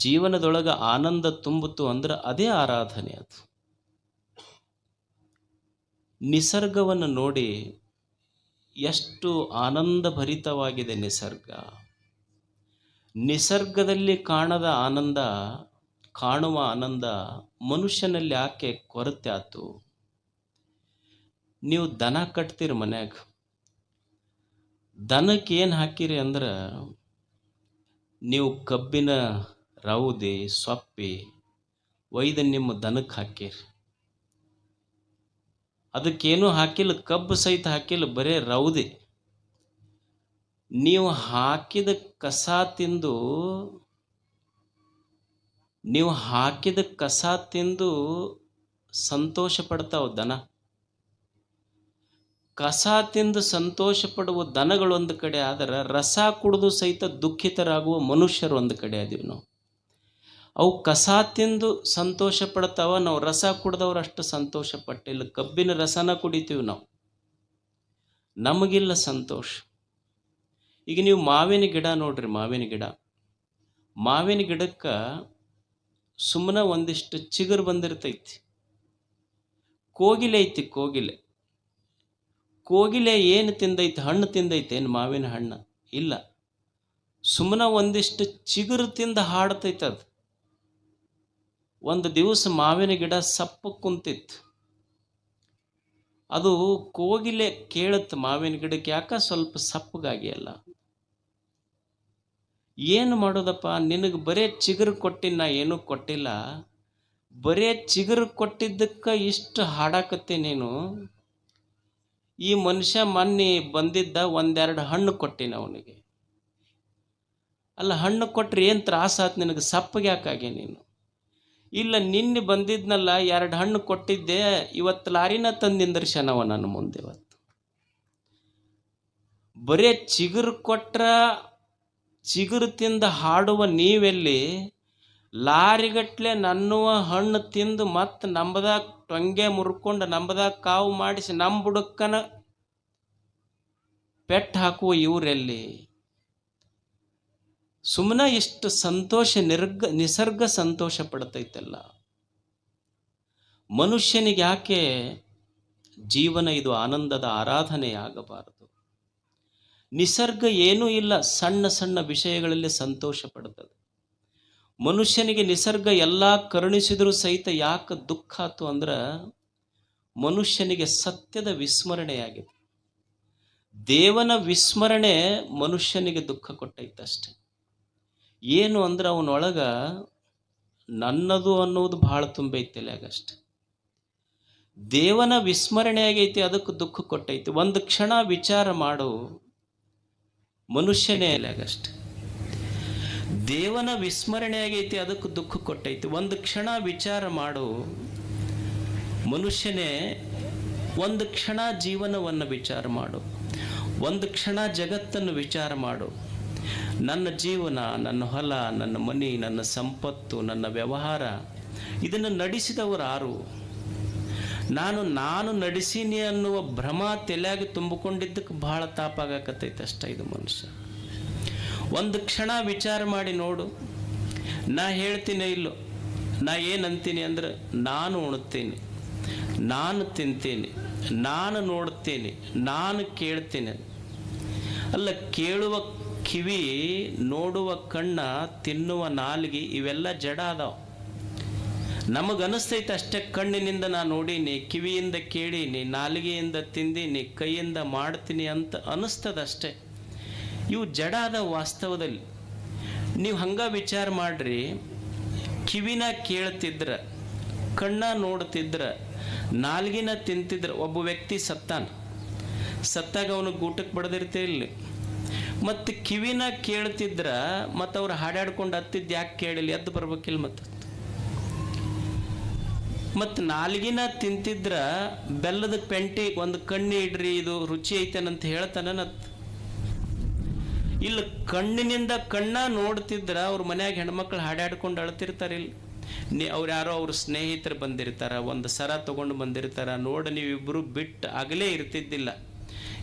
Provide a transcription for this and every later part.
ಜೀವನದೊಳಗೆ ಆನಂದ ತುಂಬಿತು ಅಂದ್ರೆ ಅದೇ ಆರಾಧನೆ ಅದು. ನಿಸರ್ಗವನ್ನು ನೋಡಿ ಎಷ್ಟು ಆನಂದಭರಿತವಾಗಿದೆ ನಿಸರ್ಗ. ನಿಸರ್ಗದಲ್ಲಿ ಕಾಣದ ಆನಂದ, ಕಾಣುವ ಆನಂದ ಮನುಷ್ಯನಲ್ಲಿ ಯಾಕೆ ಕೊರತೆ ಆತು? ನೀವು ದನ ಕಟ್ತೀರಿ ಮನ್ಯಾಗ. ದನಕ್ಕೆ ಏನು ಹಾಕಿರಿ ಅಂದ್ರೆ ನೀವು ಕಬ್ಬಿನ ರೌದಿ, ಸೊಪ್ಪೆ ಒಯ್ದು ನಿಮ್ಮ ದನಕ್ಕೆ ಹಾಕಿರಿ ಅದಕ್ಕೇನೂ ಹಾಕಿಲ್ಲ, ಕಬ್ಬು ಸಹಿತ ಹಾಕಿಲ್ಲ, ಬರೇ ರೌದೆ. ನೀವು ಹಾಕಿದ ಕಸ ತಿಂದು, ನೀವು ಹಾಕಿದ ಕಸ ತಿಂದು ಸಂತೋಷ ಪಡ್ತಾವ ದನ. ಕಸ ತಿಂದು ಸಂತೋಷ ಪಡುವ ದನಗಳು ಒಂದು ಕಡೆ ಆದರೆ, ರಸ ಕುಡಿದು ಸಹಿತ ದುಃಖಿತರಾಗುವ ಮನುಷ್ಯರು ಒಂದು ಕಡೆ ಅದೀವಿ ನಾವು. ಅವು ಕಸ ತಿಂದು ಸಂತೋಷ ಪಡ್ತಾವ, ನಾವು ರಸ ಕುಡ್ದವ್ರು ಅಷ್ಟು ಸಂತೋಷ ಪಟ್ಟಿಲ್ಲ. ಕಬ್ಬಿನ ರಸನ ಕುಡಿತೀವಿ ನಾವು. ನಮಗಿಲ್ಲ ಸಂತೋಷ. ಈಗ ನೀವು ಮಾವಿನ ಗಿಡ ನೋಡ್ರಿ, ಮಾವಿನ ಗಿಡ. ಮಾವಿನ ಗಿಡಕ್ಕೆ ಸುಮ್ಮನೆ ಒಂದಿಷ್ಟು ಚಿಗುರು ಬಂದಿರ್ತೈತಿ. ಕೋಗಿಲೆ ಐತಿ, ಕೋಗಿಲೆ. ಕೋಗಿಲೆ ಏನು ತಿಂದೈತಿ, ಹಣ್ಣು ತಿಂದೈತೆ, ಏನು ಮಾವಿನ ಹಣ್ಣು? ಇಲ್ಲ. ಸುಮ್ಮನೆ ಒಂದಿಷ್ಟು ಚಿಗುರು ತಿಂದು ಹಾಡ್ತೈತೆ ಅದು. ಒಂದು ದಿವಸ ಮಾವಿನ ಗಿಡ ಸಪ್ಪ ಕುಂತಿತ್ತು. ಅದು ಕೋಗಿಲೆ ಕೇಳುತ್ತೆ ಮಾವಿನ ಗಿಡಕ್ಕೆ, ಯಾಕ ಸ್ವಲ್ಪ ಸಪ್ಪಗಾಗಿ ಅಲ್ಲ. ಏನು ಮಾಡೋದಪ್ಪ, ನಿನಗೆ ಬರೇ ಚಿಗುರು ಕೊಟ್ಟಿನ ಏನೂ ಕೊಟ್ಟಿಲ್ಲ. ಬರೇ ಚಿಗುರು ಕೊಟ್ಟಿದ್ದಕ್ಕೆ ಇಷ್ಟು ಹಾಡಾಕತ್ತೆ ನೀನು. ಈ ಮನುಷ್ಯ ಮೊನ್ನೆ ಬಂದಿದ್ದ ಒಂದೆರಡು ಹಣ್ಣು ಕೊಟ್ಟಿನ ಅವನಿಗೆ. ಅಲ್ಲ, ಹಣ್ಣು ಕೊಟ್ಟರೆ ಏನು ತ್ರಾಸ ಆತು ನಿನಗೆ? ಸಪ್ಪಗೆ ಯಾಕಾಗೆ ನೀನು? ಇಲ್ಲ, ನಿನ್ನೆ ಬಂದಿದ್ನಲ್ಲ, ಎರಡು ಹಣ್ಣು ಕೊಟ್ಟಿದ್ದೆ, ಇವತ್ತು ಲಾರಿನ ತಂದಿಂದರ್ಶನವ ನನ್ನ ಮುಂದೆ ಇವತ್ತು. ಬರೇ ಚಿಗುರು ಕೊಟ್ರ, ಚಿಗುರು ತಿಂದ ಹಾಡುವ ನೀವೆಲ್ಲಿ? ಲಾರಿಗಟ್ಲೆ ನನ್ನುವ ಹಣ್ಣು ತಿಂದು ಮತ್ತೆ ನಂಬದಾಗ ಟೊಂಗೆ ಮುರ್ಕೊಂಡು ನಂಬದಾಗ ಕಾವು ಮಾಡಿಸಿ ನಮ್ಮ ಬುಡಕ್ಕನ ಪೆಟ್ಟು ಹಾಕುವ ಇವರೆಲ್ಲಿ? ಸುಮ್ಮನೆ ಎಷ್ಟು ಸಂತೋಷ, ನಿರ್ಗ, ನಿಸರ್ಗ ಸಂತೋಷ ಪಡ್ತೈತಲ್ಲ. ಮನುಷ್ಯನಿಗೆ ಯಾಕೆ ಜೀವನ ಇದು ಆನಂದದ ಆರಾಧನೆ ಆಗಬಾರದು ನಿಸರ್ಗ ಏನೂ ಇಲ್ಲ, ಸಣ್ಣ ಸಣ್ಣ ವಿಷಯಗಳಲ್ಲಿ ಸಂತೋಷ ಪಡ್ತದೆ. ಮನುಷ್ಯನಿಗೆ ನಿಸರ್ಗ ಎಲ್ಲ ಕರುಣಿಸಿದರೂ ಸಹಿತ ಯಾಕೆ ದುಃಖ ಆತು ಅಂದ್ರೆ, ಮನುಷ್ಯನಿಗೆ ಸತ್ಯದ ವಿಸ್ಮರಣೆಯಾಗಿದೆ. ದೇವನ ವಿಸ್ಮರಣೆ ಮನುಷ್ಯನಿಗೆ ದುಃಖ ಕೊಟ್ಟೈತಷ್ಟೆ. ಏನು ಅಂದ್ರೆ ಅವನೊಳಗೆ ನನ್ನದು ಅನ್ನೋದು ಭಾಳ ತುಂಬೈತಿ ಅಷ್ಟೆ ದೇವನ ವಿಸ್ಮರಣೆ ಆಗೈತಿ, ಅದಕ್ಕೆ ದುಃಖ ಕೊಟ್ಟೈತಿ. ಒಂದು ಕ್ಷಣ ವಿಚಾರ ಮಾಡು, ಮನುಷ್ಯನೇ ಅಷ್ಟೆ ದೇವನ ವಿಸ್ಮರಣೆ ಆಗೈತಿ, ಅದಕ್ಕೆ ದುಃಖ ಕೊಟ್ಟೈತಿ. ಒಂದು ಕ್ಷಣ ವಿಚಾರ ಮಾಡು, ಮನುಷ್ಯನೇ, ಒಂದು ಕ್ಷಣ ಜೀವನವನ್ನು ವಿಚಾರ ಮಾಡು. ಒಂದು ಕ್ಷಣ ಜಗತ್ತನ್ನು ವಿಚಾರ ಮಾಡು. ನನ್ನ ಜೀವನ, ನನ್ನ ಹೊಲ, ನನ್ನ ಮನೆ, ನನ್ನ ಸಂಪತ್ತು, ನನ್ನ ವ್ಯವಹಾರ, ಇದನ್ನು ನಡೆಸಿದವರು ಯಾರು? ನಾನು ನಾನು ನಡೆಸೀನಿ ಅನ್ನುವ ಭ್ರಮ ತಲೆಯಾಗಿ ತುಂಬಿಕೊಂಡಿದ್ದಕ್ಕೆ ಬಹಳ ತಾಪಾಗಕತ್ತೈತೆ ಅಷ್ಟ ಇದು ಮನುಷ್ಯ. ಒಂದು ಕ್ಷಣ ವಿಚಾರ ಮಾಡಿ ನೋಡು. ನಾ ಹೇಳ್ತೀನಿ ಇಲ್ಲೋ? ನಾ ಏನಂತೀನಿ ಅಂದ್ರೆ, ನಾನು ಉಣ್ತೀನಿ, ನಾನು ತಿಂತೀನಿ, ನಾನು ನೋಡ್ತೀನಿ, ನಾನು ಕೇಳ್ತೀನಿ. ಅಲ್ಲ, ಕೇಳುವ ಕಿವಿ ನೋಡುವ ಕಣ್ಣ ತಿನ್ನುವ ನಾಲಿಗೆ ಇವೆಲ್ಲ ಜಡ ಅದಾವ. ನಮಗನಿಸ್ತೈತೆ ಅಷ್ಟೇ ಕಣ್ಣಿನಿಂದ ನಾ ನೋಡೀನಿ, ಕಿವಿಯಿಂದ ಕೇಳೀನಿ, ನಾಲಿಗೆಯಿಂದ ತಿಂದೀನಿ, ಕೈಯಿಂದ ಮಾಡ್ತೀನಿ ಅಂತ ಅನಿಸ್ತದಷ್ಟೇ. ಇವು ಜಡ ಅದ ವಾಸ್ತವದಲ್ಲಿ. ನೀವು ಹಂಗ ವಿಚಾರ ಮಾಡ್ರಿ, ಕಿವಿನ ಕೇಳ್ತಿದ್ರ, ಕಣ್ಣ ನೋಡ್ತಿದ್ರ, ನಾಲ್ಗಿನ ತಿಂತಿದ್ರ ಒಬ್ಬ ವ್ಯಕ್ತಿ ಸತ್ತಾನ. ಸತ್ತಾಗ ಊಟಕ್ಕೆ ಗೂಟಕ್ಕೆ ಬಡ್ದಿರ್ತಿರ್ಲಿ. ಮತ್ತು ಕಿವಿನ ಕೇಳ್ತಿದ್ರ ಮತ್ತು ಅವ್ರು ಹಾಡಾಡ್ಕೊಂಡು ಹತ್ತಿದ್ದು ಯಾಕೆ ಕೇಳಿಲ್ಲ, ಎದ್ದು ಬರ್ಬೇಕಿಲ್ಲ ಮತ್ತು. ಮತ್ತು ನಾಲ್ಗಿನ ತಿಂತಿದ್ರ ಬೆಲ್ಲದ ಪೆಂಟಿ ಒಂದು ಕಣ್ಣಿ ಇಡ್ರಿ, ಇದು ರುಚಿ ಐತೇನಂತ ಹೇಳ್ತಾನತ್ ಇಲ್ಲ ಕಣ್ಣಿನಿಂದ ಕಣ್ಣ ನೋಡ್ತಿದ್ರ ಅವ್ರ ಮನ್ಯಾಗ ಹೆಣ್ಮಕ್ಳು ಹಾಡಾಡ್ಕೊಂಡು ಅಳ್ತಿರ್ತಾರಿಲ್ಲ ನೀ ಅವ್ರು ಯಾರೋ ಅವ್ರ ಸ್ನೇಹಿತರು ಬಂದಿರ್ತಾರ, ಒಂದು ಸರ ತಗೊಂಡು ಬಂದಿರ್ತಾರ, ನೋಡಿ ನೀವಿಬ್ಬರು ಬಿಟ್ಟು ಆಗಲೇ ಇರ್ತಿದ್ದಿಲ್ಲ.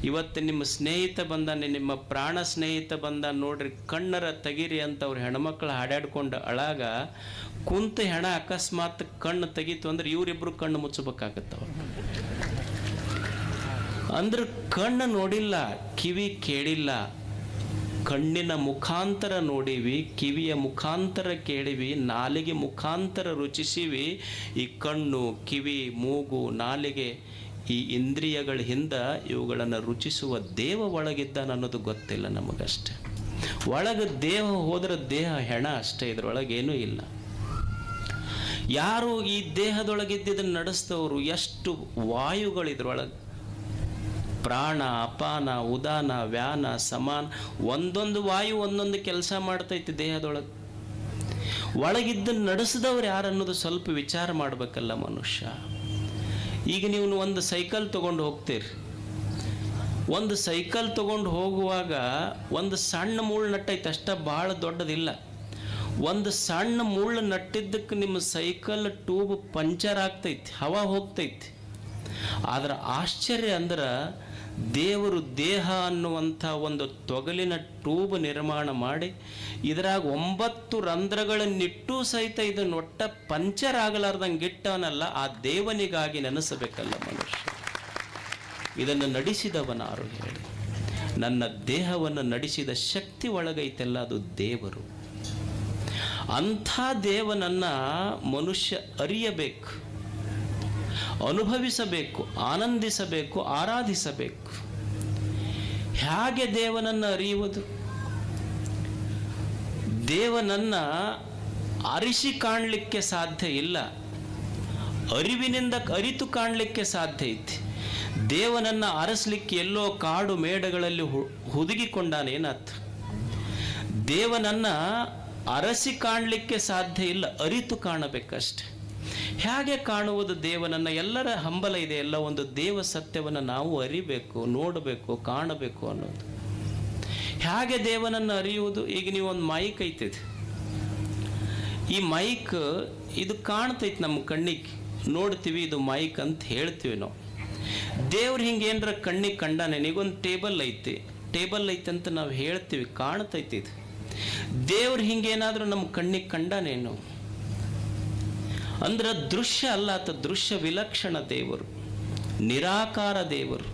ಇವತ್ತು ನಿಮ್ಮ ಸ್ನೇಹಿತ ಬಂದಾನೆ ನಿಮ್ಮ ಪ್ರಾಣ ಸ್ನೇಹಿತ ಬಂದ, ನೋಡ್ರಿ, ಕಣ್ಣರ ತೆಗೀರಿ ಅಂತ ಅವ್ರ ಹೆಣ್ಮಕ್ಳು ಹಾಡಾಡ್ಕೊಂಡು ಅಳಾಗ ಕುಂತ ಹೆಣ ಅಕಸ್ಮಾತ್ ಕಣ್ಣು ತೆಗೀತು ಅಂದ್ರೆ ಇವರಿಬ್ರು ಕಣ್ಣು ಮುಚ್ಚಬೇಕಾಗತ್ತವ. ಅಂದ್ರೆ ಕಣ್ಣು ನೋಡಿಲ್ಲ, ಕಿವಿ ಕೇಳಿಲ್ಲ. ಕಣ್ಣಿನ ಮುಖಾಂತರ ನೋಡಿವಿ, ಕಿವಿಯ ಮುಖಾಂತರ ಕೇಳಿವಿ, ನಾಲಿಗೆ ಮುಖಾಂತರ ರುಚಿಸಿವಿ. ಈ ಕಣ್ಣು, ಕಿವಿ, ಮೂಗು, ನಾಲಿಗೆ ಈ ಇಂದ್ರಿಯಗಳ ಹಿಂದ ಇವುಗಳನ್ನು ರುಚಿಸುವ ದೇವ ಒಳಗಿದ್ದಾನ ಅನ್ನೋದು ಗೊತ್ತಿಲ್ಲ ನಮಗಷ್ಟೆ. ಒಳಗೆ ದೇಹ ಹೋದ್ರ ದೇಹ ಹೆಣ ಅಷ್ಟೇ ಇದ್ರೊಳಗೇನು ಇಲ್ಲ. ಯಾರು ಈ ದೇಹದೊಳಗಿದ್ದದನ್ನು ನಡೆಸ್ತವ್ರು, ಎಷ್ಟು ವಾಯುಗಳಿದ್ರೊಳಗೆ ಪ್ರಾಣ, ಅಪಾನ, ಉದಾನ, ವ್ಯಾನ, ಸಮಾನ, ಒಂದೊಂದು ವಾಯು ಒಂದೊಂದು ಕೆಲಸ ಮಾಡ್ತೈತಿ ದೇಹದೊಳಗೆ. ಒಳಗಿದ್ದನ್ನು ನಡೆಸಿದವ್ರು ಯಾರು ಅನ್ನೋದು ಸ್ವಲ್ಪ ವಿಚಾರ ಮಾಡಬೇಕಲ್ಲ ಮನುಷ್ಯ. ಈಗ ನೀವು ಒಂದು ಸೈಕಲ್ ತೊಗೊಂಡು ಹೋಗ್ತೀರಿ. ಒಂದು ಸೈಕಲ್ ತೊಗೊಂಡು ಹೋಗುವಾಗ ಒಂದು ಸಣ್ಣ ಮುಳ್ಳು ನಟ್ಟೈತೆ ಅಷ್ಟೇ ಭಾಳ ದೊಡ್ಡದಿಲ್ಲ. ಒಂದು ಸಣ್ಣ ಮುಳ್ಳು ನಟ್ಟಿದ್ದಕ್ಕೆ ನಿಮ್ಮ ಸೈಕಲ್ ಟ್ಯೂಬ್ ಪಂಚರ್ ಆಗ್ತೈತಿ, ಹವಾ ಹೋಗ್ತೈತಿ. ಆದ್ರೆ ಆಶ್ಚರ್ಯ ಅಂದ್ರೆ ದೇವರು ದೇಹ ಅನ್ನುವಂಥ ಒಂದು ತೊಗಲಿನ ಟ್ಯೂಬ್ ನಿರ್ಮಾಣ ಮಾಡಿ ಇದರಾಗ ಒಂಬತ್ತು ರಂಧ್ರಗಳನ್ನಿಟ್ಟು ಸಹಿತ ಇದನ್ನು ಒಟ್ಟ ಪಂಚರ್ ಆಗಲಾರ್ದಂಗೆ ಇಟ್ಟವನಲ್ಲ, ಆ ದೇವನಿಗಾಗಿ ನೆನೆಸಬೇಕಲ್ಲ ಮನುಷ್ಯ. ಇದನ್ನು ನಡೆಸಿದವನಾರು ಹೇಳಿ. ನನ್ನ ದೇಹವನ್ನು ನಡೆಸಿದ ಶಕ್ತಿ ಒಳಗೈತೆಲ್ಲ ಅದು ದೇವರು. ಅಂಥ ದೇವನನ್ನು ಮನುಷ್ಯ ಅರಿಯಬೇಕು. ಅನುಭವಿಸಬೇಕು, ಆನಂದಿಸಬೇಕು, ಆರಾಧಿಸಬೇಕು. ಹೇಗೆ ದೇವನನ್ನು ಅರಿಯುವುದು? ದೇವನನ್ನು ಅರಿಸಿ ಕಾಣಲಿಕ್ಕೆ ಸಾಧ್ಯ ಇಲ್ಲ. ಅರಿವಿನಿಂದ ಅರಿತು ಕಾಣಲಿಕ್ಕೆ ಸಾಧ್ಯ ಐತಿ. ದೇವನನ್ನು ಅರಸಲಿಕ್ಕೆ ಎಲ್ಲೋ ಕಾಡು ಮೇಡಗಳಲ್ಲಿ ಹು- ದೇವನನ್ನು ದೇವನನ್ನ ಅರಸಿ ಕಾಣಲಿಕ್ಕೆ ಸಾಧ್ಯ ಇಲ್ಲ, ಅರಿತು ಕಾಣಬೇಕಷ್ಟೆ. ಹೇಗೆ ಕಾಣುವುದು ದೇವನನ್ನು? ಎಲ್ಲರ ಹಂಬಲ ಇದೆ, ಎಲ್ಲ ಒಂದು ದೇವ ಸತ್ಯವನ್ನು ನಾವು ಅರಿಬೇಕು, ನೋಡಬೇಕು, ಕಾಣಬೇಕು ಅನ್ನೋದು. ಹೇಗೆ ದೇವನನ್ನು ಅರಿಯುವುದು? ಈಗ ನೀವು ಒಂದು ಮೈಕ್ ಐತಿದೆ ಈ ಮೈಕ್, ಇದು ಕಾಣ್ತೈತಿ ನಮ್ಮ ಕಣ್ಣಿಗೆ. ನೋಡ್ತೀವಿ, ಇದು ಮೈಕ್ ಅಂತ ಹೇಳ್ತೀವಿ ನಾವು. ದೇವ್ರು ಹಿಂಗೆ ಏನರ ಕಣ್ಣಿಗೆ ಕಂಡಾನೆ ನನಗೊಂದು ಟೇಬಲ್ ಐತಿ. ಟೇಬಲ್ ಐತೆ ಅಂತ ನಾವು ಹೇಳ್ತೀವಿ, ಕಾಣ್ತೈತಿ ಇದು. ದೇವ್ರು ಹಿಂಗೇನಾದರೂ ನಮ್ಮ ಕಣ್ಣಿಗೆ ಕಂಡಾನೇನು? ಅಂದ್ರೆ ದೃಶ್ಯ ಅಲ್ಲ ಆತ ದೃಶ್ಯ ವಿಲಕ್ಷಣ ದೇವರು, ನಿರಾಕಾರ ದೇವರು.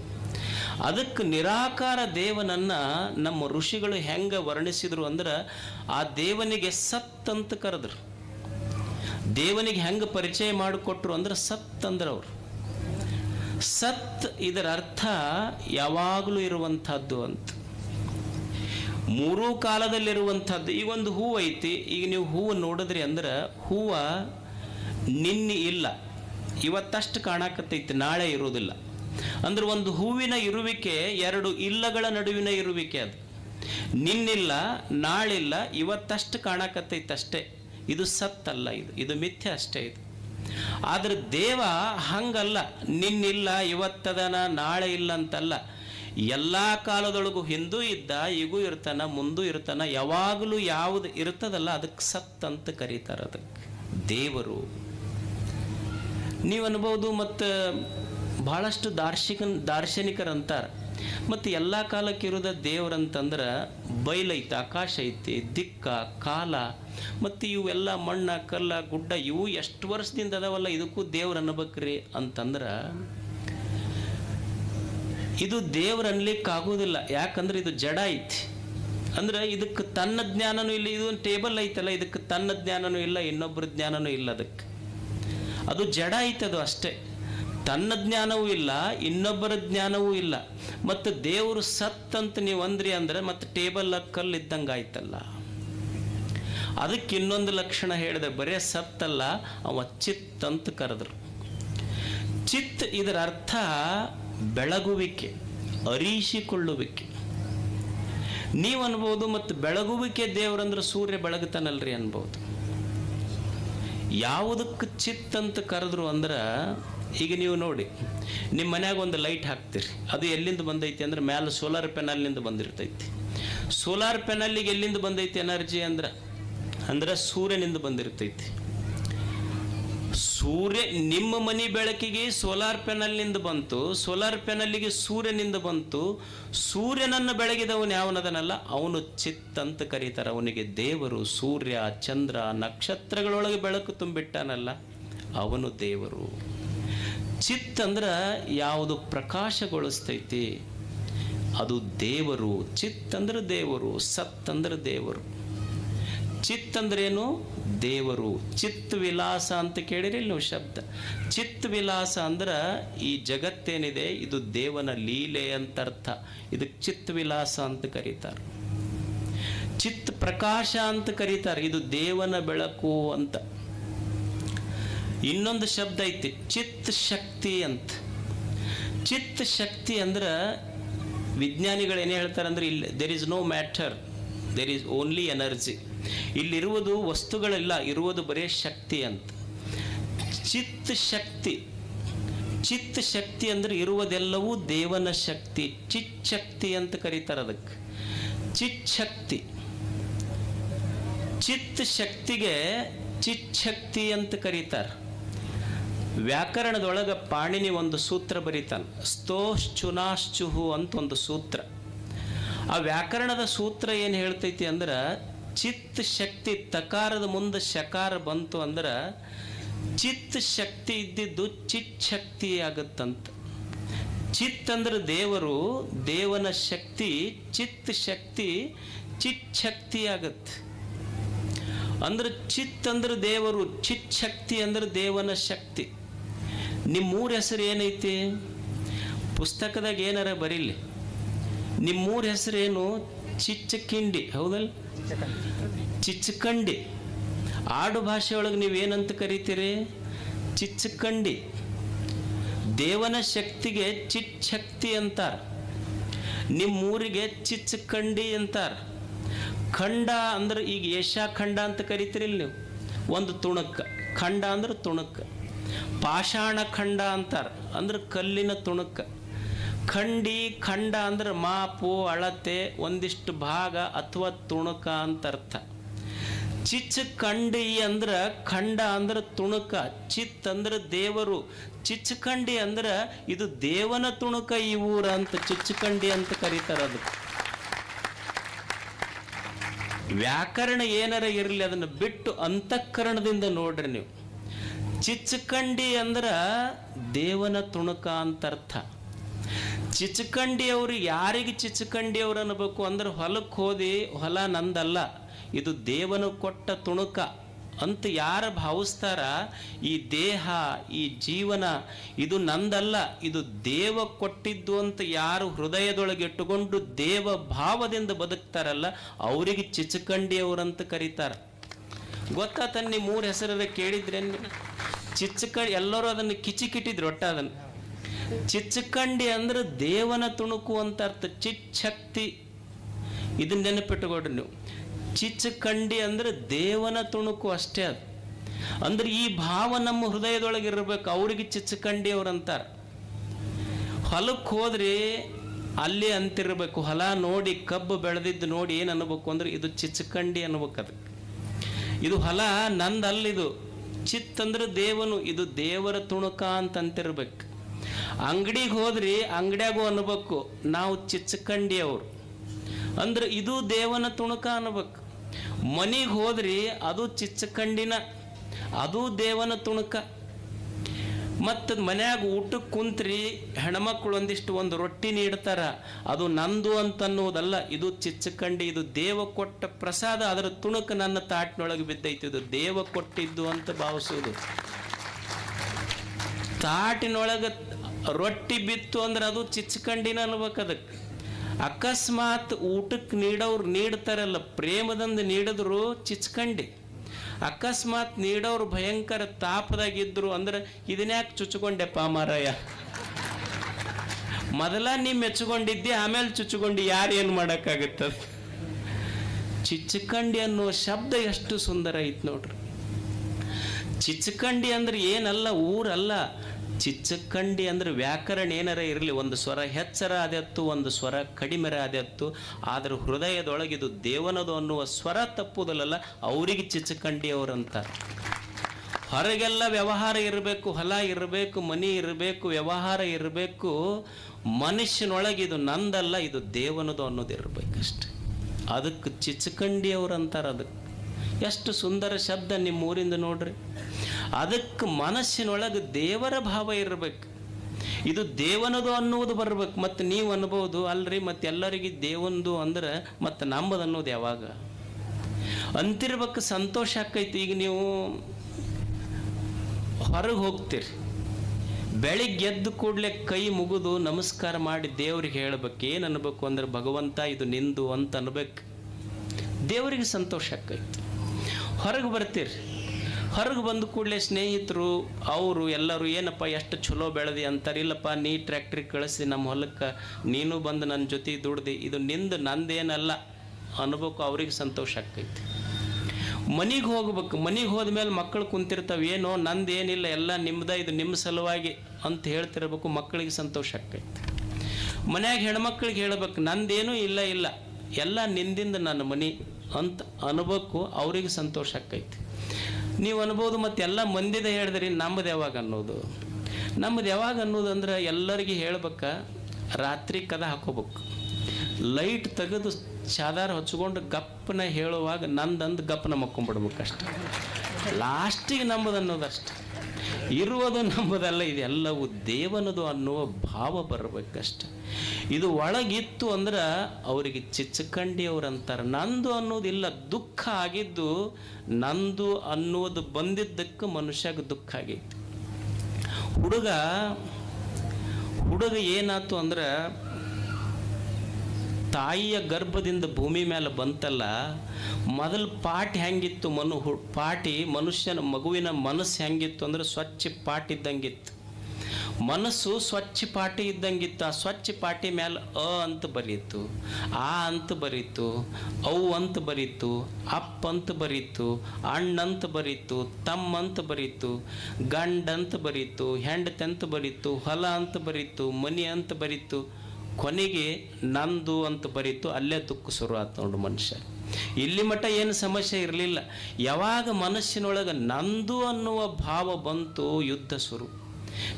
ಅದಕ್ಕೆ ನಿರಾಕಾರ ದೇವನನ್ನ ನಮ್ಮ ಋಷಿಗಳು ಹೆಂಗ ವರ್ಣಿಸಿದ್ರು ಅಂದ್ರೆ ಆ ದೇವನಿಗೆ ಸತ್ ಅಂತ ಕರೆದ್ರು. ದೇವನಿಗೆ ಹೆಂಗೆ ಪರಿಚಯ ಮಾಡಿಕೊಟ್ರು ಅಂದ್ರೆ ಸತ್ ಅಂದ್ರೆ ಅವರು. ಸತ್ ಇದರ ಅರ್ಥ ಯಾವಾಗಲೂ ಇರುವಂಥದ್ದು ಅಂತ. ಮೂರೂ ಕಾಲದಲ್ಲಿರುವಂಥದ್ದು, ಈಗ ಒಂದು ಹೂವು ಐತಿ ಈಗ ನೀವು ಹೂವು ನೋಡಿದ್ರಿ ಅಂದ್ರೆ ಹೂವ ನಿನ್ನೆ ಇಲ್ಲ. ಇವತ್ತಷ್ಟು ಕಾಣಕತ್ತೈತಿ, ನಾಳೆ ಇರೋದಿಲ್ಲ ಅಂದ್ರೆ ಒಂದು ಹೂವಿನ ಇರುವಿಕೆ ಎರಡು ಇಲ್ಲಗಳ ನಡುವಿನ ಇರುವಿಕೆ ಅದು. ನಿನ್ನಿಲ್ಲ, ನಾಳಿಲ್ಲ, ಇವತ್ತಷ್ಟು ಕಾಣಕತ್ತೈತಿ ಅಷ್ಟೇ. ಇದು ಸತ್ತಲ್ಲ ಇದು ಇದು ಮಿಥ್ಯ ಅಷ್ಟೇ ಇದು. ಆದ್ರೆ ದೇವ ಹಂಗಲ್ಲ, ನಿನ್ನಿಲ್ಲ ಇವತ್ತದನ ನಾಳೆ ಇಲ್ಲ ಅಂತಲ್ಲ. ಎಲ್ಲ ಕಾಲದೊಳಗೂ ಹಿಂದೂ ಇದ್ದ, ಈಗೂ ಇರ್ತಾನ, ಮುಂದೂ ಇರ್ತಾನ, ಯಾವಾಗಲೂ ಯಾವುದು ಇರ್ತದಲ್ಲ ಅದಕ್ಕೆ ಸತ್ ಅಂತ ಕರೀತಾರೆ ಅದಕ್ಕೆ. ದೇವರು ನೀವು ಅನ್ಬೋದು ಮತ್ತು ಭಾಳಷ್ಟು ದಾರ್ಶಿಕ ದಾರ್ಶನಿಕರಂತಾರೆ. ಮತ್ತು ಎಲ್ಲ ಕಾಲಕ್ಕೆ ಇರೋದ ದೇವ್ರಂತಂದ್ರೆ ಬಯಲೈತಿ ಆಕಾಶ ಐತಿ, ದಿಕ್ಕ, ಕಾಲ, ಮತ್ತು ಇವೆಲ್ಲ ಮಣ್ಣ, ಕಲ್ಲ, ಗುಡ್ಡ, ಇವು ಎಷ್ಟು ವರ್ಷದಿಂದ ಅದಾವಲ್ಲ ಇದಕ್ಕೂ ದೇವ್ರು ಅನ್ಬೇಕ್ರಿ ಅಂತಂದ್ರೆ ಇದು ದೇವ್ರು ಅನ್ಲಿಕ್ಕೆ ಆಗೋದಿಲ್ಲ. ಯಾಕಂದ್ರೆ ಇದು ಜಡ ಐತಿ. ಅಂದ್ರೆ ಇದಕ್ಕೆ ತನ್ನ ಜ್ಞಾನನೂ ಇಲ್ಲ, ಇದು ಟೇಬಲ್ ಐತಲ್ಲ ಇದಕ್ಕೆ ತನ್ನ ಜ್ಞಾನನೂ ಇಲ್ಲ ಇನ್ನೊಬ್ಬರ ಜ್ಞಾನನೂ ಇಲ್ಲ ಅದಕ್ಕೆ. ಅದು ಜಡ ಐತದು ಅಷ್ಟೇ. ತನ್ನ ಜ್ಞಾನವೂ ಇಲ್ಲ, ಇನ್ನೊಬ್ಬರ ಜ್ಞಾನವೂ ಇಲ್ಲ. ಮತ್ತು ದೇವರು ಸತ್ ಅಂತ ನೀವು ಅಂದ್ರಿ ಅಂದ್ರೆ ಮತ್ತು ಟೇಬಲ್ ಕಲ್ಲು ಇದ್ದಂಗೆ ಆಯ್ತಲ್ಲ. ಅದಕ್ಕೆ ಇನ್ನೊಂದು ಲಕ್ಷಣ ಹೇಳಿದೆ, ಬರೇ ಸತ್ತಲ್ಲ, ಅವ ಚಿತ್ ಅಂತ ಕರೆದ್ರು. ಚಿತ್ ಇದರ ಅರ್ಥ ಬೆಳಗುವಿಕೆ, ಅರಿಶಿಕೊಳ್ಳುವಿಕೆ. ನೀವು ಅನ್ಬೋದು ಮತ್ತು ಬೆಳಗುವಿಕೆ ದೇವರಂದ್ರೆ ಸೂರ್ಯ ಬೆಳಗುತ್ತಾನಲ್ರಿ ಅನ್ಬೋದು. ಯಾವುದಕ್ಕೆ ಚಿತ್ ಅಂತ ಕರೆದ್ರು ಅಂದ್ರೆ, ಈಗ ನೀವು ನೋಡಿ ನಿಮ್ಮ ಮನ್ಯಾಗ ಒಂದು ಲೈಟ್ ಹಾಕ್ತೀರಿ, ಅದು ಎಲ್ಲಿಂದ ಬಂದೈತಿ ಅಂದ್ರೆ ಮ್ಯಾಲೆ ಸೋಲಾರ್ ಪೆನಲ್ನಿಂದ ಬಂದಿರ್ತೈತಿ. ಸೋಲಾರ್ ಪೆನಲ್ಲಿಗೆ ಎಲ್ಲಿಂದ ಬಂದೈತಿ ಎನರ್ಜಿ ಅಂದ್ರೆ ಅಂದ್ರೆ ಸೂರ್ಯನಿಂದ ಬಂದಿರ್ತೈತಿ. ಸೂರ್ಯ ನಿಮ್ಮ ಮನೆ ಬೆಳಕಿಗೆ ಸೋಲಾರ್ ಪೆನಲ್ನಿಂದ ಬಂತು ಸೋಲಾರ್ ಪೆನಲ್ಲಿಗೆ ಸೂರ್ಯನಿಂದ ಬಂತು. ಸೂರ್ಯನನ್ನು ಬೆಳಗಿದವನು, ಯಾವನದನಲ್ಲ? ಅವನು ಚಿತ್ ಅಂತ ಕರೀತಾರೆ. ಅವನಿಗೆ ದೇವರು ಸೂರ್ಯ, ಚಂದ್ರ, ನಕ್ಷತ್ರಗಳೊಳಗೆ ಬೆಳಕು ತುಂಬಿಟ್ಟಾನಲ್ಲ, ಅವನು ದೇವರು. ಚಿತ್ ಅಂದ್ರೆ ಯಾವುದು ಪ್ರಕಾಶಗೊಳಿಸ್ತೈತಿ? ಅದು ದೇವರು. ಚಿತ್ ಅಂದ್ರೆ ದೇವರು. ಸತ್ ಅಂದ್ರೆ ದೇವರು. ಚಿತ್ ಅಂದ್ರೇನು? ದೇವರು. ಚಿತ್ ವಿಲಾಸ ಅಂತ ಕೇಳಿರಿ ನೀವು ಶಬ್ದ. ಚಿತ್ ವಿಲಾಸ ಅಂದ್ರೆ ಈ ಜಗತ್ತೇನಿದೆ, ಇದು ದೇವನ ಲೀಲೆ ಅಂತ ಅರ್ಥ ಇದಕ್ಕೆ ಚಿತ್ ವಿಲಾಸ ಅಂತ ಕರೀತಾರೆ. ಚಿತ್ ಪ್ರಕಾಶ ಅಂತ ಕರೀತಾರೆ, ಇದು ದೇವನ ಬೆಳಕು ಅಂತ. ಇನ್ನೊಂದು ಶಬ್ದ ಐತಿ, ಚಿತ್ ಶಕ್ತಿ ಅಂತ. ಚಿತ್ ಶಕ್ತಿ ಅಂದ್ರೆ ವಿಜ್ಞಾನಿಗಳು ಏನು ಹೇಳ್ತಾರೆ ಅಂದ್ರೆ ಇಲ್ಲಿ there is no matter there is only energy ಇಲ್ಲಿರುವುದು ವಸ್ತುಗಳೆಲ್ಲ, ಇರುವುದು ಬರೀ ಶಕ್ತಿ ಅಂತ. ಚಿತ್ ಶಕ್ತಿ. ಚಿತ್ ಶಕ್ತಿ ಅಂದ್ರೆ ಇರುವುದೆಲ್ಲವೂ ದೇವನ ಶಕ್ತಿ. ಚಿತ್ ಶಕ್ತಿ ಅಂತ ಕರೀತಾರೆ ಅದಕ್ಕೆ. ಚಿತ್ ಶಕ್ತಿ. ಚಿತ್ ಶಕ್ತಿಗೆ ಚಿತ್ ಶಕ್ತಿ ಅಂತ ಕರೀತಾರೆ. ವ್ಯಾಕರಣದೊಳಗೆ ಪಾಣಿನಿ ಒಂದು ಸೂತ್ರ ಬರೀತಾನೆ. ಸ್ತೋಶ್ಚುನಾಶ್ಚುಹು ಅಂತ ಒಂದು ಸೂತ್ರ. ಆ ವ್ಯಾಕರಣದ ಸೂತ್ರ ಏನು ಹೇಳ್ತೈತಿ ಅಂದ್ರೆ ಚಿತ್ ಶಕ್ತಿ ತಕಾರದ ಮುಂದೆ ಶಕಾರ ಬಂತು ಅಂದ್ರೆ ಚಿತ್ ಶಕ್ತಿ ಇದ್ದಿದ್ದು ಚಿತ್ ಶಕ್ತಿ ಆಗುತ್ತಂತ. ಚಿತ್ ಅಂದ್ರೆ ದೇವರು, ದೇವನ ಶಕ್ತಿ ಚಿತ್ ಶಕ್ತಿ ಚಿತ್ ಶಕ್ತಿ ಆಗತ್ತೆ. ಅಂದ್ರೆ ಚಿತ್ ಅಂದ್ರೆ ದೇವರು ಚಿತ್ ಶಕ್ತಿ ಅಂದ್ರೆ ದೇವನ ಶಕ್ತಿ. ನಿಮ್ಮೂರ ಹೆಸರು ಏನೈತಿ? ಪುಸ್ತಕದಾಗ ಏನಾರ ಬರೀಲಿ. ನಿಮ್ಮೂರ ಹೆಸರೇನು? ಚಿಚ್ಚಕಿಂಡಿ, ಹೌದಲ್? ಚಿಚ್ಚಕಂಡಿ. ಆಡು ಭಾಷೆಯೊಳಗೆ ನೀವೇನಂತ ಕರಿತೀರಿ? ಚಿಚ್ಚಕಂಡಿ. ದೇವನ ಶಕ್ತಿಗೆ ಚಿಚ್ಚಕ್ತಿ ಅಂತಾರ. ನಿಮ್ಮೂರಿಗೆ ಚಿಚ್ಚಕಂಡಿ ಅಂತಾರೆ. ಖಂಡ ಅಂದ್ರೆ ಈಗ ಏಷ್ಯಾ ಖಂಡ ಅಂತ ಕರಿತೀರಿಲ್ಲ ನೀವು? ಒಂದು ತುಣಕ್ಕ ಖಂಡ ಅಂದ್ರೆ ತುಣಕ್ಕ ಪಾಷಾಣ ಖಂಡ ಅಂತಾರೆ. ಅಂದ್ರೆ ಕಲ್ಲಿನ ತುಣುಕ. ಖಂಡಿ, ಖಂಡ ಅಂದ್ರೆ ಮಾಪು ಅಳತೆ, ಒಂದಿಷ್ಟು ಭಾಗ ಅಥವಾ ತುಣುಕ ಅಂತ ಅರ್ಥ. ಚಿಚ್ ಖಂಡಿ ಅಂದ್ರೆ ಖಂಡ ಅಂದ್ರೆ ತುಣುಕ, ಚಿತ್ ಅಂದ್ರೆ ದೇವರು. ಚಿಚ್ಚಖಂಡಿ ಅಂದ್ರೆ ಇದು ದೇವನ ತುಣುಕ ಈ ಊರ ಅಂತ ಚಿಚ್ಚಕಂಡಿ ಅಂತ ಕರೀತಾರ ಅದು. ವ್ಯಾಕರಣ ಏನಾರ ಇರಲಿ ಅದನ್ನು ಬಿಟ್ಟು ಅಂತಃಕರಣದಿಂದ ನೋಡ್ರಿ ನೀವು. ಚಿಚ್ಚಕಂಡಿ ಅಂದ್ರೆ ದೇವನ ತುಣುಕ ಅಂತ ಅರ್ಥ. ಚಿಚ್ಚಕಂಡಿ ಅವ್ರು ಯಾರಿಗೆ ಚಿಚ್ಚಕಂಡಿ ಅನ್ನಬೇಕು ಅಂದ್ರೆ ಹೊಲಕ್ಕೆ ಹೋದಿ ಹೊಲ ನಂದಲ್ಲ, ಇದು ದೇವನು ಕೊಟ್ಟ ತುಣುಕ ಅಂತ ಯಾರು ಭಾವಿಸ್ತಾರ? ಈ ದೇಹ, ಈ ಜೀವನ ಇದು ನಂದಲ್ಲ, ಇದು ದೇವ ಕೊಟ್ಟಿದ್ದು ಅಂತ ಯಾರು ಹೃದಯದೊಳಗೆ ಇಟ್ಟುಕೊಂಡು ದೇವ ಭಾವದಿಂದ ಬದುಕ್ತಾರಲ್ಲ, ಅವರಿಗೆ ಅಂತ ಕರೀತಾರೆ. ಗೊತ್ತಾತನ್ನಿ ಮೂರು ಹೆಸರ ಕೇಳಿದ್ರೆ ಚಿಚ್ಚಕ ಎಲ್ಲರೂ ಅದನ್ನು ಕಿಚಿಕಿಟ್ಟಿದ್ರು ಒಟ್ಟ ಅದನ್ನು ಚಿಚ್ಚಕಂಡಿ ಅಂದ್ರೆ ದೇವನ ತುಣುಕು ಅಂತ ಅರ್ಥ. ಚಿಚ್ಚಕ್ತಿ ಇದನ್ನ ನೆನಪಿಟ್ಟುಕೊಡ್ರಿ ನೀವು. ಚಿಚ್ಚಕಂಡಿ ಅಂದ್ರೆ ದೇವನ ತುಣುಕು ಅಷ್ಟೇ ಅದು. ಅಂದ್ರೆ ಈ ಭಾವ ನಮ್ಮ ಹೃದಯದೊಳಗೆ ಇರಬೇಕು. ಅವ್ರಿಗೆ ಚಿಚ್ಚಕಂಡಿ ಅವ್ರು ಅಂತಾರೆ. ಹೊಲಕ್ಕೆ ಹೋದ್ರಿ ಅಲ್ಲಿ ಅಂತಿರಬೇಕು. ಹೊಲ ನೋಡಿ, ಕಬ್ಬು ಬೆಳೆದಿದ್ದು ನೋಡಿ ಏನು ಅನ್ಬೇಕು ಅಂದ್ರೆ ಇದು ಚಿಚ್ಚಕಂಡಿ ಅನ್ಬೇಕು ಅದಕ್ಕೆ ಇದು ಹೊಲ ನಂದಲ್ಲಿದು. ಚಿತ್ತಂದ್ರೆ ದೇವನು, ಇದು ದೇವರ ತುಣುಕ ಅಂತ ಅಂತಿರ್ಬೇಕು ಅಂಗಡಿಗೆ ಹೋದ್ರಿ ಅಂಗಡಿಯಾಗೂ ಅನ್ಬೇಕು ನಾವು ಚಿಚ್ಚಕಂಡಿ ಅವರು ಅಂದ್ರೆ ಇದು ದೇವನ ತುಣುಕ ಅನ್ಬೇಕು ಮನೆಗೆ ಹೋದ್ರಿ ಅದು ಚಿಚ್ಚಕಂಡಿನ ಅದು ದೇವನ ತುಣುಕ. ಮತ್ತು ಮನ್ಯಾಗ ಊಟಕ್ಕೆ ಕುಂತ್ರಿ ಹೆಣ್ಮಕ್ಳು ಒಂದಿಷ್ಟು ಒಂದು ರೊಟ್ಟಿ ನೀಡ್ತಾರ, ಅದು ನಂದು ಅಂತನ್ನುವುದಲ್ಲ, ಇದು ಚಿಚ್ಚಕಂಡಿ ಇದು ದೇವ ಕೊಟ್ಟ ಪ್ರಸಾದ. ಅದರ ತುಣುಕ ನನ್ನ ತಾಟಿನೊಳಗೆ ಬಿದ್ದೈತಿ, ಇದು ದೇವ ಕೊಟ್ಟಿದ್ದು ಅಂತ ಭಾವಿಸುವುದು. ತಾಟಿನೊಳಗೆ ರೊಟ್ಟಿ ಬಿತ್ತು ಅಂದ್ರೆ ಅದು ಚಿಚ್ಚಕಂಡಿನ ಅನ್ಬೇಕು ಅದಕ್ಕೆ. ಅಕಸ್ಮಾತ್ ಊಟಕ್ಕೆ ನೀಡೋರು ನೀಡ್ತಾರಲ್ಲ, ಪ್ರೇಮದಿಂದ ನೀಡಿದ್ರು ಚಿಚ್ಕಂಡಿ. ಅಕಸ್ಮಾತ್ ನೀಡೋರು ಭಯಂಕರ ತಾಪದಾಗಿದ್ರು ಅಂದ್ರೆ ಇದನ್ಯಾಕೆ ಚುಚ್ಕೊಂಡೆಪ್ಪ ಮಾರಾಯ? ಮೊದಲ ನೀ ಮೆಚ್ಕೊಂಡಿದ್ದೆ, ಆಮೇಲೆ ಚುಚ್ಕೊಂಡು ಯಾರು ಏನು ಮಾಡೋಕ್ಕಾಗತ್ತದು? ಚಿಚ್ಚಕಂಡಿ ಅನ್ನೋ ಶಬ್ದ ಎಷ್ಟು ಸುಂದರ ಐತೆ ನೋಡ್ರಿ. ಚಿಚ್ಚಕಂಡಿ ಅಂದ್ರೆ ಏನಲ್ಲ, ಊರಲ್ಲ ಚಿಚ್ಚಕಂಡಿ ಅಂದ್ರೆ ವ್ಯಾಕರಣ ಏನಾರ ಇರಲಿ, ಒಂದು ಸ್ವರ ಹೆಚ್ಚರ ಅದೆತ್ತು ಒಂದು ಸ್ವರ ಕಡಿಮೆರ ಅದೆತ್ತು ಆದರೆ ಹೃದಯದೊಳಗಿದು ದೇವನದು ಅನ್ನುವ ಸ್ವರ ತಪ್ಪುದಲ್ಲ ಅವರಿಗೆ ಚಿಚ್ಚಕಂಡಿ ಅವರಂತ. ಹೊರಗೆಲ್ಲ ವ್ಯವಹಾರ ಇರಬೇಕು, ಹೊಲ ಇರಬೇಕು, ಮನಿ ಇರಬೇಕು, ವ್ಯವಹಾರ ಇರಬೇಕು ಮನುಷ್ಯನೊಳಗಿದು ನಂದಲ್ಲ, ಇದು ದೇವನದು ಅನ್ನೋದು ಇರಬೇಕಷ್ಟೆ. ಅದಕ್ಕೆ ಚಿಚ್ಚಕಂಡಿಯವ್ರು ಅಂತಾರೆ ಅದಕ್ಕೆ. ಎಷ್ಟು ಸುಂದರ ಶಬ್ದ ನಿಮ್ಮ ಊರಿಂದ ನೋಡ್ರಿ. ಅದಕ್ಕೆ ಮನಸ್ಸಿನೊಳಗೆ ದೇವರ ಭಾವ ಇರಬೇಕು. ಇದು ದೇವನದು ಅನ್ನುವುದು ಬರ್ಬೇಕು, ಮತ್ತು ನೀವು ಅನ್ಬೋದು ಅಲ್ರಿ, ಮತ್ತೆ ಎಲ್ಲರಿಗೆ ದೇವಂದು ಅಂದ್ರೆ ಮತ್ತು ನಂಬದು ಅನ್ನೋದು ಯಾವಾಗ? ಅಂತಿರ್ಬೇಕು, ಸಂತೋಷ ಆಕೈತಿ, ಈಗ ನೀವು ಹೊರಗೆ ಹೋಗ್ತೀರಿ. ಬೆಳಿಗ್ಗೆ ಎದ್ದು ಕೂಡಲೇ ಕೈ ಮುಗಿದು ನಮಸ್ಕಾರ ಮಾಡಿ ದೇವ್ರಿಗೆ ಹೇಳ್ಬೇಕು, ಏನು ಅನ್ಬೇಕು ಅಂದ್ರೆ ಭಗವಂತ ಇದು ನಿಂದು ಅಂತ ಅನ್ಬೇಕು. ದೇವರಿಗೆ ಸಂತೋಷ ಆಕೈತಿ. ಹೊರಗೆ ಬರ್ತೀರಿ. ಹೊರಗೆ ಬಂದ ಕೂಡಲೇ ಸ್ನೇಹಿತರು, ಅವರು ಎಲ್ಲರೂ, ಏನಪ್ಪ, ಎಷ್ಟು ಚಲೋ ಬೆಳೆದಿ ಅಂತಾರೆ. ಇಲ್ಲಪ್ಪ, ನೀ ಟ್ರ್ಯಾಕ್ಟ್ರಿಗೆ ಕಳಿಸಿ, ನಮ್ಮ ಹೊಲಕ್ಕೆ ನೀನು ಬಂದು ನನ್ನ ಜೊತೆ ದುಡ್ದು. ಇದು ನಿಂದು, ನಂದೇನಲ್ಲ. ಅನ್ಬೇಕು, ಅವ್ರಿಗೆ ಸಂತೋಷ ಆಕೈತಿ ಮನಿಗೆ ಹೋಗ್ಬೇಕು. ಮನಿಗೆ ಹೋದ್ಮೇಲೆ ಮಕ್ಕಳು ಕುಂತಿರ್ತಾವೆ, ಏನೋ ನಂದು ಏನಿಲ್ಲ ಎಲ್ಲ ನಿಮ್ದ, ಇದು ನಿಮ್ಮ ಸಲುವಾಗಿ ಅಂತ ಹೇಳ್ತಿರ್ಬೇಕು. ಮಕ್ಕಳಿಗೆ ಸಂತೋಷ ಆಕೈತಿ ಮನ್ಯಾಗ ಹೆಣ್ಮಕ್ಳಿಗೆ ಹೇಳ್ಬೇಕು, ನಂದೇನೂ ಇಲ್ಲ ಇಲ್ಲ. ಎಲ್ಲ ನಿಂದಿಂದ ನನ್ನ ಮನಿ. ಅಂತ ಅನ್ಬೇಕು ಅವ್ರಿಗೆ ಸಂತೋಷ ಆಕೈತಿ ನೀವು ಅನ್ಬೋದು ಮತ್ತೆ ಎಲ್ಲ ಮಂದಿದ ಹೇಳಿದ್ರಿ ನಮ್ಮದು ಯಾವಾಗ ಅನ್ನೋದು. ನಮ್ಮದು ಯಾವಾಗ ಅನ್ನೋದು ಅಂದ್ರೆ ಎಲ್ಲರಿಗೆ ಹೇಳ್ಬೇಕ ರಾತ್ರಿ ಕದ ಹಾಕೋಬೇಕು. ಲೈಟ್ ತೆಗೆದು ಚಾದಾರ ಹಚ್ಕೊಂಡು ಗಪ್ಪನ ಹೇಳುವಾಗ ನಂದಂದು ಗಪ್ಪನ ಮಕ್ಕೊಂಬಿಡ್ಬೇಕಷ್ಟೆ. ಲಾಸ್ಟಿಗೆ ಅನ್ನೋದು ಅನ್ನೋದಷ್ಟೆ. ಇರುವುದು ನಂಬುದಲ್ಲ ಇದೆಲ್ಲವೂ ದೇವನದು ಅನ್ನುವ ಭಾವ ಬರಬೇಕಷ್ಟೆ. ಇದು ಒಳಗಿತ್ತು ಅಂದ್ರೆ ಅವರಿಗೆ ಚಿಚ್ಚಕಂಡಿ ಅವ್ರು ಅಂತಾರೆ ನಂದು ಅನ್ನೋದಿಲ್ಲ, ದುಃಖ ಆಗಿದ್ದು ನಂದು ಅನ್ನೋದು ಬಂದಿದ್ದಕ್ಕೆ ಮನುಷ್ಯಗೆ ದುಃಖ ಆಗೈತಿ. ಹುಡುಗ ಹುಡುಗ ಏನಾಯ್ತು ಅಂದ್ರೆ ತಾಯಿಯ ಗರ್ಭದಿಂದ ಭೂಮಿ ಮೇಲೆ ಬಂತಲ್ಲ, ಮೊದಲು ಪಾಟಿ ಹೆಂಗಿತ್ತು ಮನು ಪಾಟಿ ಮನುಷ್ಯನ ಮಗುವಿನ ಮನಸ್ಸು ಹೆಂಗಿತ್ತು ಅಂದ್ರೆ ಸ್ವಚ್ಛ ಪಾಟಿ ಇದ್ದಂಗಿತ್ತು. ಮನಸ್ಸು ಸ್ವಚ್ಛ ಪಾಟಿ ಇದ್ದಂಗಿತ್ತು, ಆ ಸ್ವಚ್ಛ ಪಾಟಿ ಮೇಲೆ ಅ ಅಂತ ಬರೀತು, ಆ ಅಂತ ಬರೀತು ಅವು ಅಂತ ಬರೀತು, ಅಪ್ಪ ಅಂತ ಬರೀತು ಅಣ್ಣಂತ ಬರೀತು, ತಮ್ಮ ಅಂತ ಬರೀತು ಗಂಡಂತ ಬರೀತು, ಹೆಂಡತಿ ಅಂತ ಬರೀತು, ಹೊಲ ಅಂತ ಬರೀತು, ಮನಿ ಅಂತ ಬರೀತು. ಕೊನೆಗೆ ನಂದು ಅಂತ ಬರೀತು, ಅಲ್ಲೇ ತುಕ್ಕು ಶುರು ಆಯ್ತು ನೋಡು ಮನುಷ್ಯ. ಇಲ್ಲಿ ಮಟ್ಟ ಏನು ಸಮಸ್ಯೆ ಇರಲಿಲ್ಲ. ಯಾವಾಗ ಮನಸ್ಸಿನೊಳಗೆ ನಂದು ಅನ್ನುವ ಭಾವ ಬಂತು, ಯುದ್ಧ ಶುರು.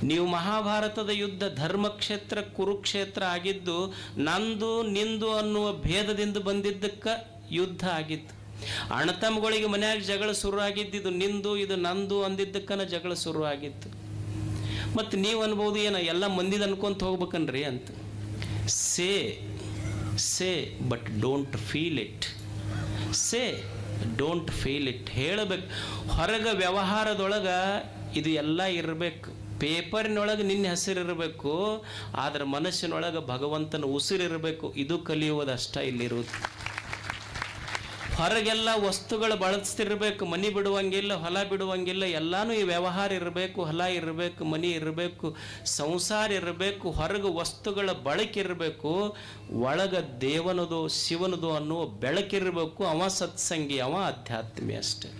ನೀವು ಮಹಾಭಾರತದ ಯುದ್ಧ, ಧರ್ಮಕ್ಷೇತ್ರ, ಕುರುಕ್ಷೇತ್ರ ಆಗಿದ್ದು, ನಂದು, ನಿಂದು ಅನ್ನುವ ಭೇದದಿಂದ ಬಂದಿದ್ದಕ್ಕೆ ಯುದ್ಧ ಆಗಿತ್ತು. ಅಣ್ಣತಮ್ಮಗಳಿಗೆ ಮನೆಯಾಗ ಜಗಳ ಶುರು ಆಗಿದ್ದು, ಇದು ನಿಂದು, ಇದು ನಂದು ಅಂದಿದ್ದಕ್ಕನ ಜಗಳ ಶುರು ಆಗಿತ್ತು. ಮತ್ತು ನೀವು ಅನ್ಬೋದು ಏನ, ಎಲ್ಲ ಮಂದಿದ ಅನ್ಕೊಂತ ಹೋಗ್ಬೇಕನ್ರಿ ಅಂತ. Say say but don't feel it say don't feel it ಹೇಳಬೇಕು. ಹೊರಗೆ ವ್ಯವಹಾರದೊಳಗೆ ಇದು ಎಲ್ಲ ಇರಬೇಕು. ಪೇಪರಿನೊಳಗೆ ನಿನ್ನ ಹೆಸರಿರಬೇಕು ಆದರೆ ಮನಸ್ಸಿನೊಳಗೆ ಭಗವಂತನ ಉಸಿರಿರಬೇಕು. ಇದು ಕಲಿಯುವುದಷ್ಟ ಇಲ್ಲಿರುವುದು. ಹೊರಗೆಲ್ಲ ವಸ್ತುಗಳು ಬಳಸ್ತಿರ್ಬೇಕು, ಮನಿ ಬಿಡುವಂಗಿಲ್ಲ, ಹೊಲ ಬಿಡುವಂಗಿಲ್ಲ, ಎಲ್ಲಾನು ಈ ವ್ಯವಹಾರ ಇರಬೇಕು, ಹೊಲ ಇರಬೇಕು, ಮನಿ ಇರಬೇಕು, ಸಂಸಾರ ಇರಬೇಕು, ಹೊರಗೆ ವಸ್ತುಗಳ ಬಳಕೆ ಇರಬೇಕು, ಒಳಗ ದೇವನದು, ಶಿವನದು ಅನ್ನುವ ಬೆಳಕಿರಬೇಕು ಅವ ಸತ್ಸಂಗಿ, ಅವ ಅಧ್ಯಾತ್ಮಿ ಅಷ್ಟೆ.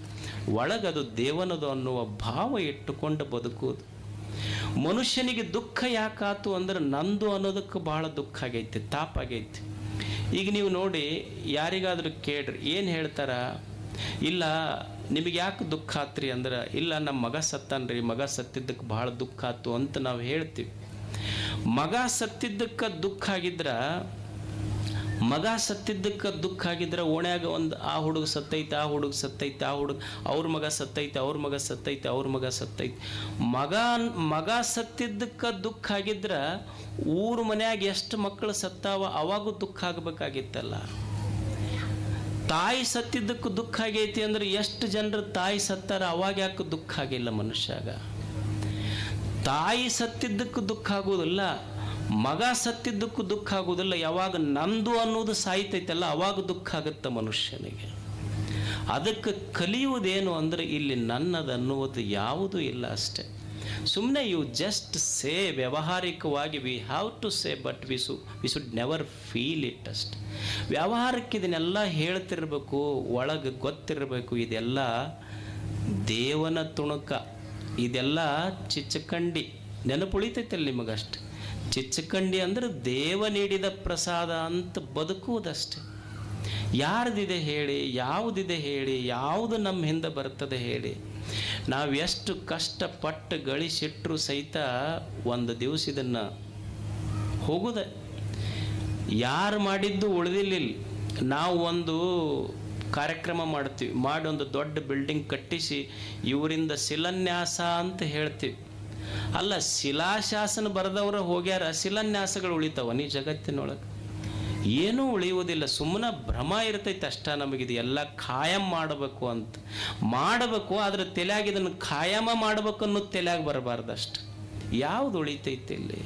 ಒಳಗದು ದೇವನದು ಅನ್ನುವ ಭಾವ ಇಟ್ಟುಕೊಂಡು ಬದುಕುವುದು. ಮನುಷ್ಯನಿಗೆ ದುಃಖ ಯಾಕಾತು ಅಂದ್ರೆ ನಂದು ಅನ್ನೋದಕ್ಕೆ ಬಹಳ ದುಃಖ ಆಗೈತಿ, ತಾಪ ಆಗೈತಿ. ಈಗ ನೀವು ನೋಡಿ ಯಾರಿಗಾದ್ರೂ ಕೇಳ್ರಿ, ಏನು ಹೇಳ್ತಾರ? ಇಲ್ಲ, ನಿಮಗೆ ಯಾಕೆ ದುಃಖ ಆತ್ರಿ ಅಂದ್ರೆ, ಇಲ್ಲ ನಮ್ಮ ಮಗ ಸತ್ತನ್ರಿ, ಮಗ ಸತ್ತಿದ್ದಕ್ಕೆ ಭಾಳ ದುಃಖ ಆತು ಅಂತ ನಾವು ಹೇಳ್ತೀವಿ. ಮಗ ಸತ್ತಿದ್ದಕ್ಕೆ ದುಃಖ ಆಗಿದ್ರ ಮಗ ಸತ್ತಿದ್ದಕ್ಕೆ ದುಃಖ ಆಗಿದ್ರೆ ಓಣ್ಯಾಗ ಒಂದು ಆ ಹುಡುಗ ಸತ್ತೈತೆ, ಆ ಹುಡುಗ ಸತ್ತೈತೆ, ಆ ಹುಡುಗ ಅವ್ರ ಮಗ ಸತ್ತೈತೆ, ಅವ್ರ ಮಗ ಸತ್ತೈತೆ, ಅವ್ರ ಮಗ ಸತ್ತೈತೆ. ಮಗ ಮಗ ಸತ್ತಿದ್ದಕ್ಕೆ ದುಃಖ ಆಗಿದ್ರೆ ಊರ ಮನ್ಯಾಗ ಎಷ್ಟು ಮಕ್ಕಳು ಸತ್ತಾವ ಅವಾಗೂ ದುಃಖ ಆಗಬೇಕಾಗಿತ್ತಲ್ಲ. ತಾಯಿ ಸತ್ತಿದ್ದಕ್ಕೆ ದುಃಖ ಆಗೈತಿ ಅಂದ್ರೆ ಎಷ್ಟು ಜನರು ತಾಯಿ ಸತ್ತಾರ ಅವಾಗ ಯಾಕೆ ದುಃಖ ಆಗಿಲ್ಲ ಮನುಷ್ಯಾಗ? ತಾಯಿ ಸತ್ತಿದ್ದಕ್ಕೆ ದುಃಖ ಆಗೋದಿಲ್ಲ ಮಗ ಸತ್ತಿದ್ದಕ್ಕೂ ದುಃಖ ಆಗುವುದಿಲ್ಲ, ಯಾವಾಗ ನಂದು ಅನ್ನೋದು ಸಾಯ್ತೈತಲ್ಲ, ಅವಾಗ ದುಃಖ ಆಗುತ್ತೆ ಮನುಷ್ಯನಿಗೆ. ಅದಕ್ಕೆ ಕಲಿಯುವುದೇನು ಅಂದರೆ ಇಲ್ಲಿ ನನ್ನದು ಅನ್ನುವುದು ಯಾವುದೂ ಇಲ್ಲ ಅಷ್ಟೆ. ಸುಮ್ಮನೆ you just say ವ್ಯಾವಹಾರಿಕವಾಗಿ we have to say but we ಸು we should never feel it ಅಷ್ಟೆ. ವ್ಯವಹಾರಕ್ಕೆ ಇದನ್ನೆಲ್ಲ ಹೇಳ್ತಿರ್ಬೇಕು, ಒಳಗೆ ಗೊತ್ತಿರಬೇಕು, ಇದೆಲ್ಲ ದೇವನ ತುಣುಕ, ಇದೆಲ್ಲ ಚಿಚ್ಚಕಂಡಿ. ನೆನಪುಳಿತೈತಲ್ಲ ನಿಮಗಷ್ಟೆ. ಚಿಚ್ಚಕಂಡಿ ಅಂದ್ರೆ ದೇವ ನೀಡಿದ ಪ್ರಸಾದ ಅಂತ ಬದುಕುವುದಷ್ಟೆ. ಯಾರ್ದಿದೆ ಹೇಳಿ, ಯಾವುದಿದೆ ಹೇಳಿ, ಯಾವುದು ನಮ್ಮ ಹಿಂದೆ ಬರ್ತದೆ ಹೇಳಿ. ನಾವು ಎಷ್ಟು ಕಷ್ಟಪಟ್ಟು ಗಳಿಸಿಟ್ರು ಸಹಿತ ಒಂದು ದಿವಸ ಇದನ್ನು ಹೋಗುದ. ಯಾರು ಮಾಡಿದ್ದು ಉಳಿದಿಲ್ಲ ನಾವು ಒಂದು ಕಾರ್ಯಕ್ರಮ ಮಾಡ್ತೀವಿ. ಮಾಡೊಂದು ದೊಡ್ಡ ಬಿಲ್ಡಿಂಗ್ ಕಟ್ಟಿಸಿ, ಇವರಿಂದ ಶಿಲಾನ್ಯಾಸ ಅಂತ ಹೇಳ್ತೀವಿ. ಅಲ್ಲ ಶಿಲಾಶಾಸನ ಬರೆದವರು ಹೋಗ್ಯಾರ, ಶಿಲಾನ್ಯಾಸಗಳು ಉಳಿತಾವ ನೀ ಜಗತ್ತಿನೊಳಗೆ. ಏನೂ ಉಳಿಯುವುದಿಲ್ಲ, ಸುಮ್ಮನೆ ಭ್ರಮ ಇರ್ತೈತೆ ಅಷ್ಟ ನಮಗಿದು, ಎಲ್ಲ ಖಾಯಂ ಮಾಡಬೇಕು ಅಂತ. ಮಾಡಬೇಕು, ಆದ್ರೆ ತಲೆಯಾಗ ಇದನ್ನು ಖಾಯಮ ಮಾಡಬೇಕು ಅನ್ನೋದು ತಲೆಯಾಗ ಬರಬಾರ್ದು ಯಾವ್ದು ಯಾವುದು ಉಳಿತೈತೆ ಇಲ್ಲಿ?